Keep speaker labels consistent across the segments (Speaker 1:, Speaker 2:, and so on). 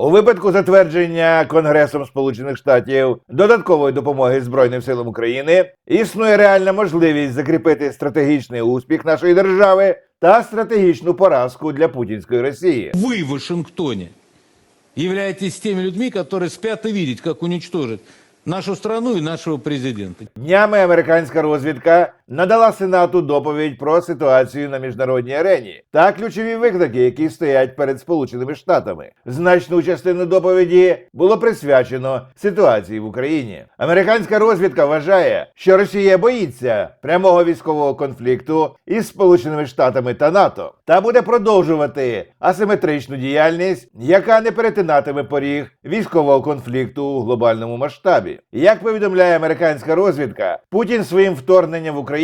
Speaker 1: У випадку затвердження Конгресом Сполучених Штатів додаткової допомоги Збройним силам України існує реальна можливість закріпити стратегічний успіх нашої держави та стратегічну поразку для путінської Росії.
Speaker 2: Вы в Вашингтоне являетесь теми людьми, которые спят и видят, как уничтожить нашу страну и нашего президента.
Speaker 1: Днями американська розвідка надала Сенату доповідь про ситуацію на міжнародній арені та ключові виклики, які стоять перед Сполученими Штатами. Значну частину доповіді було присвячено ситуації в Україні. Американська розвідка вважає, що Росія боїться прямого військового конфлікту із Сполученими Штатами та НАТО та буде продовжувати асиметричну діяльність, яка не перетинатиме поріг військового конфлікту у глобальному масштабі. Як повідомляє американська розвідка, Путін своїм вторгненням в Україну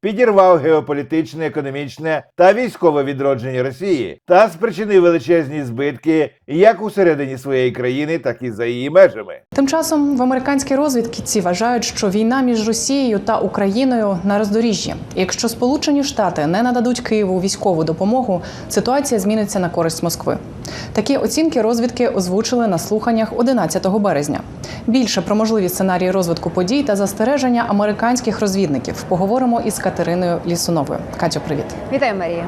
Speaker 1: підірвав геополітичне, економічне та військове відродження Росії та спричинив величезні збитки як усередині своєї країни, так і за її межами.
Speaker 3: Тим часом в американській розвідці вважають, що війна між Росією та Україною на роздоріжжі. Якщо Сполучені Штати не нададуть Києву військову допомогу, ситуація зміниться на користь Москви. Такі оцінки розвідки озвучили на слуханнях 11 березня. Більше про можливі сценарії розвитку подій та застереження американських розвідників поговоримо із Катериною Лісуновою. Катю, привіт.
Speaker 4: Вітаю, Марія.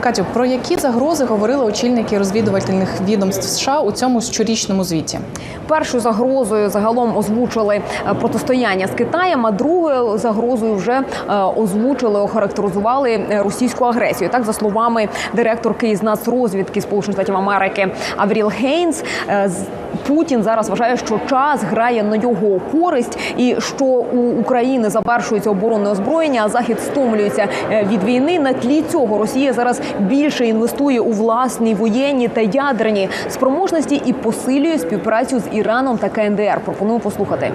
Speaker 3: Катю, про які загрози говорили очільники розвідувальних відомств США у цьому щорічному звіті?
Speaker 4: Першою загрозою загалом озвучили е, протистояння з Китаєм, а другою загрозою вже е, озвучили, охарактеризували е, російську агресію. Так, за словами директорки із нацрозвідки Сполучених Штатів Америки Авріл Гейнс, Путін зараз вважає, що час грає на його користь, і що у України завершується оборонне озброєння, а захід стомлюється від війни. На тлі цього Росія зараз більше інвестує у власні воєнні та ядерні спроможності і посилює співпрацю з Іраном та КНДР. Пропоную послухати.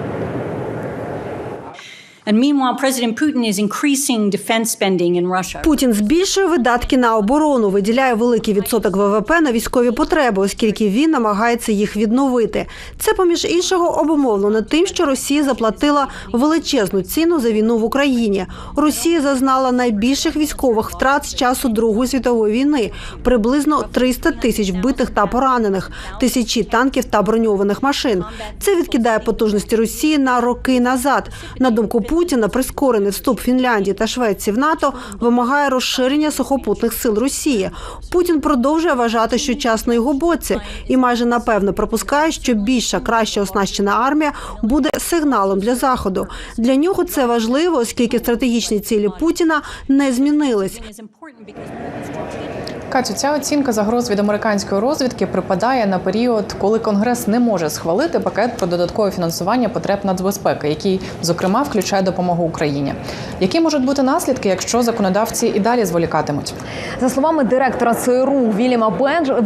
Speaker 5: Путін збільшує видатки на оборону, виділяє великий відсоток ВВП на військові потреби, оскільки він намагається їх відновити. Це поміж іншого обумовлено тим, що Росія заплатила величезну ціну за війну в Україні. Росія зазнала найбільших військових втрат з часу Другої світової війни приблизно 300 тисяч вбитих та поранених, тисячі танків та броньованих машин. Це відкидає потужності Росії на роки назад. На думку Путіна, прискорений вступ Фінляндії та Швеції в НАТО вимагає розширення сухопутних сил Росії. Путін продовжує вважати, що час на його боці, і майже напевно припускає, що більша, краще оснащена армія буде сигналом для заходу. Для нього це важливо, оскільки стратегічні цілі Путіна не змінились.
Speaker 3: Катю, ця оцінка загроз від американської розвідки припадає на період, коли Конгрес не може схвалити пакет про додаткове фінансування потреб нацбезпеки, який, зокрема, включає допомогу Україні. Які можуть бути наслідки, якщо законодавці і далі зволікатимуть?
Speaker 4: За словами директора ЦРУ Вільяма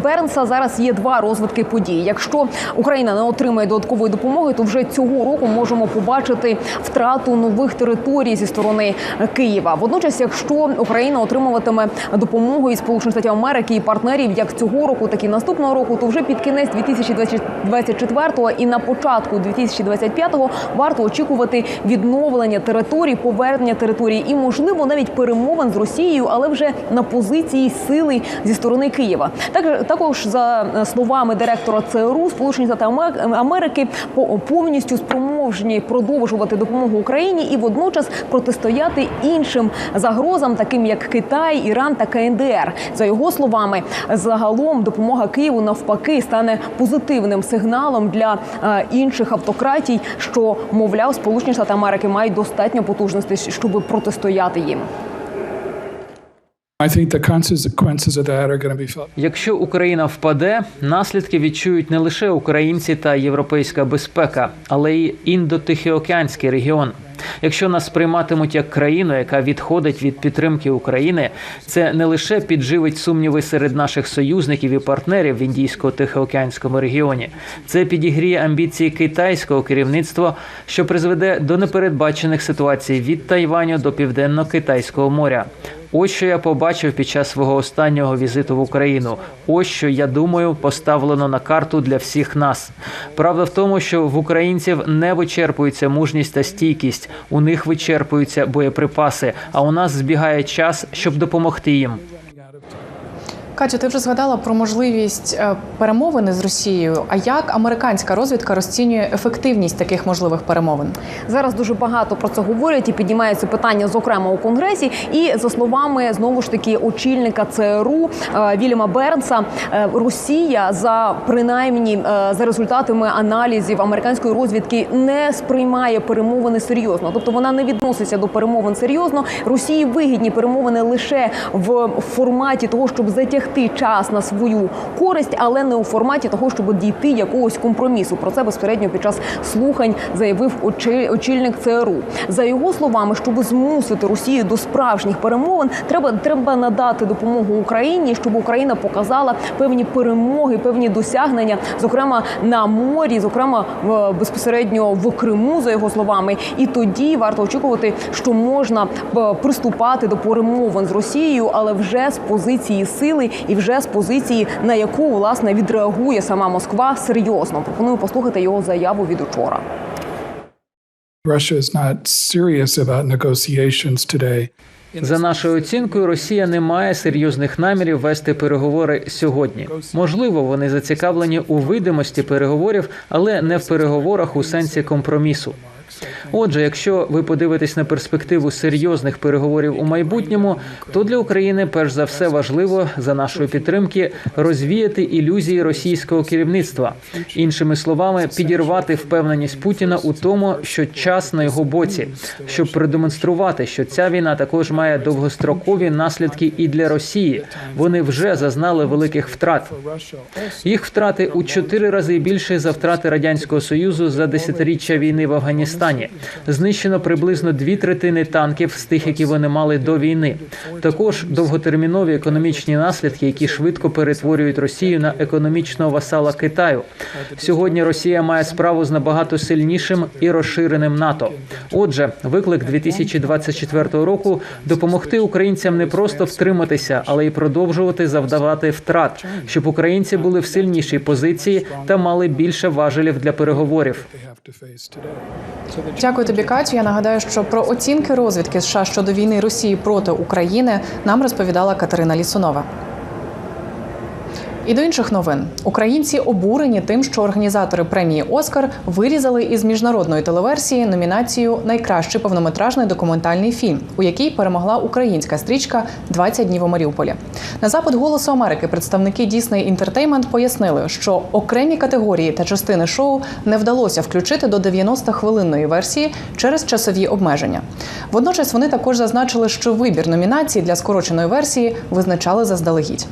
Speaker 4: Бернса, зараз є два розвитки подій. Якщо Україна не отримає додаткової допомоги, то вже цього року можемо побачити втрату нових територій зі сторони Києва. Водночас, якщо Україна отримуватиме допомогу із Сполучених Штатів Америки і партнерів як цього року, так і наступного року, то вже під кінець 2024 і на початку 2025 варто очікувати відновлення територій, повернення територій і, можливо, навіть перемовин з Росією, але вже на позиції сили зі сторони Києва. Так також за е, словами директора ЦРУ, Сполучені Штати Аме- Америки по- повністю спроможні продовжувати допомогу Україні і водночас протистояти іншим загрозам, таким як Китай, Іран та КНДР. За його словами, загалом допомога Києву навпаки стане позитивним сигналом для е, інших автократій, що мовляв, Сполучені Штати Америки мають достатньо потужностей, щоб протистояти їм.
Speaker 6: I think the consequences of that are going to be felt.
Speaker 7: Якщо Україна впаде, наслідки відчують не лише українці та європейська безпека, але й індотихоокеанський регіон. Якщо нас сприйматимуть як країну, яка відходить від підтримки України, це не лише підживить сумніви серед наших союзників і партнерів в індійсько-тихоокеанському регіоні, це підігріє амбіції китайського керівництва, що призведе до непередбачених ситуацій від Тайваню до південно-китайського моря. Ось що я побачив під час свого останнього візиту в Україну. Ось що я думаю, поставлено на карту для всіх нас. Правда в тому, що в українців не вичерпується мужність та стійкість, у них вичерпуються боєприпаси, а у нас збігає час, щоб допомогти їм.
Speaker 3: Катю, ти вже згадала про можливість е, перемовини з Росією. А як американська розвідка розцінює ефективність таких можливих перемовин?
Speaker 4: Зараз дуже багато про це говорять і піднімається питання, зокрема у конгресі. І за словами знову ж таки очільника ЦРУ е, Вільяма Бернса, е, Росія за принаймні за результатами аналізів американської розвідки не сприймає перемовини серйозно. Тобто вона не відноситься до перемовин серйозно. Росії вигідні перемовини лише в форматі того, щоб затягти час на свою користь, але не у форматі того, щоб дійти якогось компромісу. Про це безпередньо під час слухань заявив очі- очільник ЦРУ. За його словами, щоб змусити Росію до справжніх перемовин, треба треба надати допомогу Україні, щоб Україна показала певні перемоги, певні досягнення, зокрема на морі, зокрема в безпосередньо в Криму, за його словами. І тоді варто очікувати, що можна е, приступати до перемовин з Росією, але вже з позиції сили і вже з позиції, на яку власне відреагує сама Москва серйозно. Пропоную послухати його заяву від учора.
Speaker 6: Russia is not serious about negotiations today.
Speaker 7: За нашою оцінкою, Росія не має серйозних намірів вести переговори сьогодні. Можливо, вони зацікавлені у видимості переговорів, але не в переговорах у сенсі компромісу. Отже, якщо ви подивитесь на перспективу серйозних переговорів у майбутньому, то для України перш за все важливо за нашої підтримки розвіяти ілюзії російського керівництва, іншими словами, підірвати впевненість Путіна у тому, що час на його боці, щоб продемонструвати, що ця війна також має довгострокові наслідки і для Росії. Вони вже зазнали великих втрат. Їх втрати у чотири рази більше за втрати радянського союзу за десятиріччя війни в Афганістані. Знищено приблизно дві третини танків з тих, які вони мали до війни. Також довготермінові економічні наслідки, які швидко перетворюють Росію на економічного васала Китаю. Сьогодні Росія має справу з набагато сильнішим і розширеним НАТО. Отже, виклик 2024 року допомогти українцям не просто втриматися, але й продовжувати завдавати втрат, щоб українці були в сильнішій позиції та мали більше важелів для переговорів.
Speaker 3: Дякую тобі, Катю. Я нагадаю, що про оцінки розвідки США щодо війни Росії проти України нам розповідала Катерина Лісунова. І до інших новин українці обурені тим, що організатори премії Оскар вирізали із міжнародної телеверсії номінацію Найкращий повнометражний документальний фільм, у якій перемогла українська стрічка «20 днів у Маріуполі. На запит Голосу Америки представники Disney Entertainment пояснили, що окремі категорії та частини шоу не вдалося включити до 90-хвилинної версії через часові обмеження. Водночас вони також зазначили, що вибір номінацій для скороченої версії визначали заздалегідь.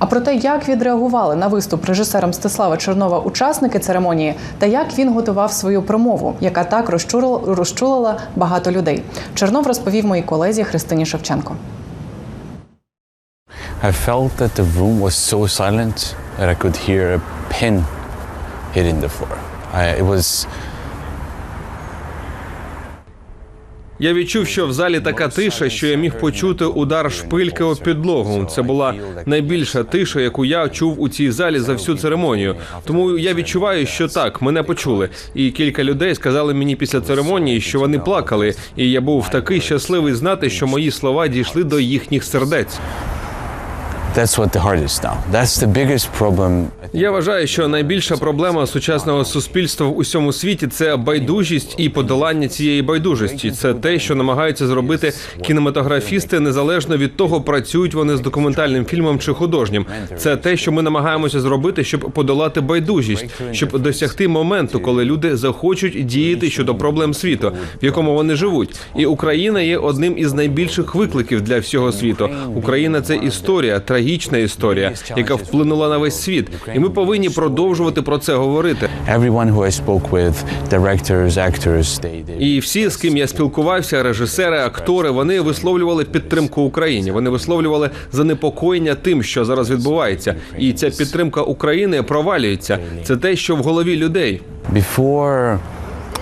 Speaker 3: А про те, як відреагували на виступ режисера Мстислава Чернова учасники церемонії, та як він готував свою промову, яка так розчулила, багато людей. Чернов розповів моїй колезі Христині Шевченко.
Speaker 8: I felt that the room was so silent that I could hear a pin hitting the floor. I, it was
Speaker 9: Я відчув, що в залі така тиша, що я міг почути удар шпильки об підлогу. Це була найбільша тиша, яку я чув у цій залі за всю церемонію. Тому я відчуваю, що так, мене почули. І кілька людей сказали мені після церемонії, що вони плакали, і я був такий щасливий знати, що мої слова дійшли до їхніх сердець.
Speaker 8: That's what the hardest.
Speaker 9: Я вважаю, що найбільша проблема сучасного суспільства в усьому світі це байдужість і подолання цієї байдужості. Це те, що намагаються зробити кінематографісти незалежно від того, працюють вони з документальним фільмом чи художнім. Це те, що ми намагаємося зробити, щоб подолати байдужість, щоб досягти моменту, коли люди захочуть діяти щодо проблем світу, в якому вони живуть. І Україна є одним із найбільших викликів для всього світу. Україна це історія, трагічна історія, яка вплинула на весь світ, і ми повинні продовжувати про це говорити. І всі, з ким я спілкувався, режисери, актори, вони висловлювали підтримку Україні. Вони висловлювали занепокоєння тим, що зараз відбувається. І ця підтримка України провалюється. Це те, що в голові людей.
Speaker 8: before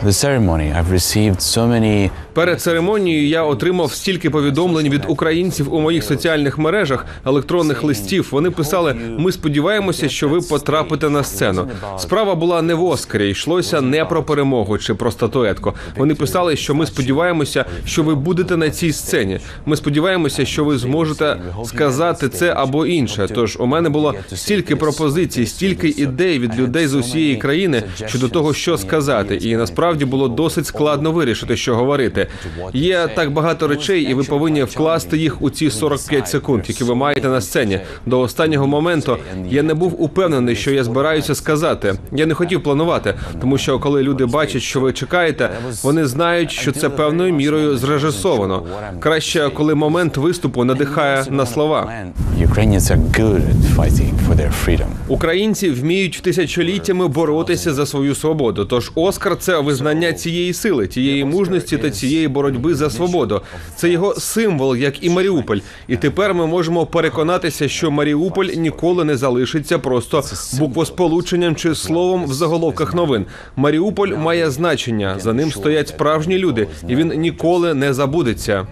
Speaker 8: the ceremony, I've received so many
Speaker 9: Перед церемонією я отримав стільки повідомлень від українців у моїх соціальних мережах, електронних листів. Вони писали: ми сподіваємося, що ви потрапите на сцену. Справа була не в Оскарі, йшлося не про перемогу чи про статуетку. Вони писали, що ми сподіваємося, що ви будете на цій сцені. Ми сподіваємося, що ви зможете сказати це або інше. Тож у мене було стільки пропозицій, стільки ідей від людей з усієї країни щодо того, що сказати, і насправді було досить складно вирішити, що говорити. Є так багато речей, і ви повинні вкласти їх у ці 45 секунд, які ви маєте на сцені. До останнього моменту я не був упевнений, що я збираюся сказати. Я не хотів планувати, тому що коли люди бачать, що ви чекаєте, вони знають, що це певною мірою зрежисовано. Краще, коли момент виступу надихає на слова. Українці вміють тисячоліттями боротися за свою свободу. Тож Оскар це визнання цієї сили, тієї мужності та цієї боротьби за свободу. Це його символ, як і Маріуполь. І тепер ми можемо переконатися, що Маріуполь ніколи не залишиться просто буквосполученням чи словом в заголовках новин. Маріуполь має значення. За ним стоять справжні люди, і він ніколи не забудеться.